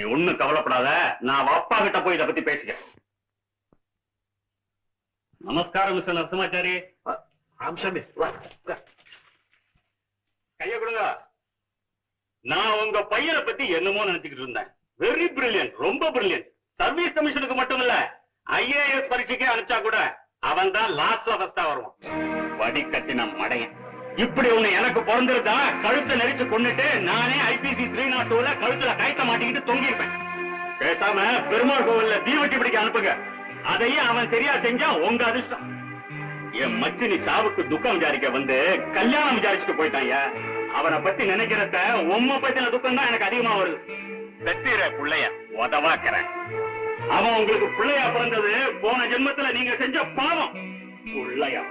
நீ ஒண்ணும் கவலைப்படாத. நான் அப்பா கிட்ட போய் இத பத்தி பேசிக்கிறேன். நமஸ்காரம் மிஸ்டர் நரசிம்மாச்சாரி. ராமசாமி. கைய கொடுங்க. நான் உங்க பையனை பத்தி என்னமோ நினைச்சுக்கிட்டு இருந்தேன். வெரி பிரில்லியன்ட் ரொம்ப பிரில்லியன்ட் சர்வீஸ் கமிஷனுக்கு மட்டும் இல்ல ஐஏஎஸ் பரீட்சைக்கே அனுப்பிச்சா கூட அவன் தான் லாஸ்ட்ல ஃபர்ஸ்டா வருவான். வடி கட்டின மடையன். இப்படி ஒண்ணு எனக்கு பிறந்திருந்தா கழுத்தை நெரிச்சு கொண்டுட்டு நானே ஐபிசி த்ரீ நாட் டூல கழுத்துல கயத்த மாட்டிக்கிட்டு தொங்கிருப்பேன் பேசாம பெருமாள் கோவில்ல தீவட்டி பிடிக்க அனுப்புங்க. அதையும் அவன் சரியா செஞ்சா உங்க அதிர்ஷ்டம். என் மச்சினி சாவுக்கு துக்கம் விசாரிக்க வந்து கல்யாணம் விசாரிச்சுட்டு போயிட்டாங்க அவனை பத்தி நினைக்கிறத உம்மை பத்தின துக்கம் தான் எனக்கு அதிகமா வருது. வெத்திர புள்ளைய உதவாக்குறேன். அவன் உங்களுக்கு பிள்ளையா பிறந்தது போன ஜென்மத்துல நீங்க செஞ்ச பாவம். புள்ளையா.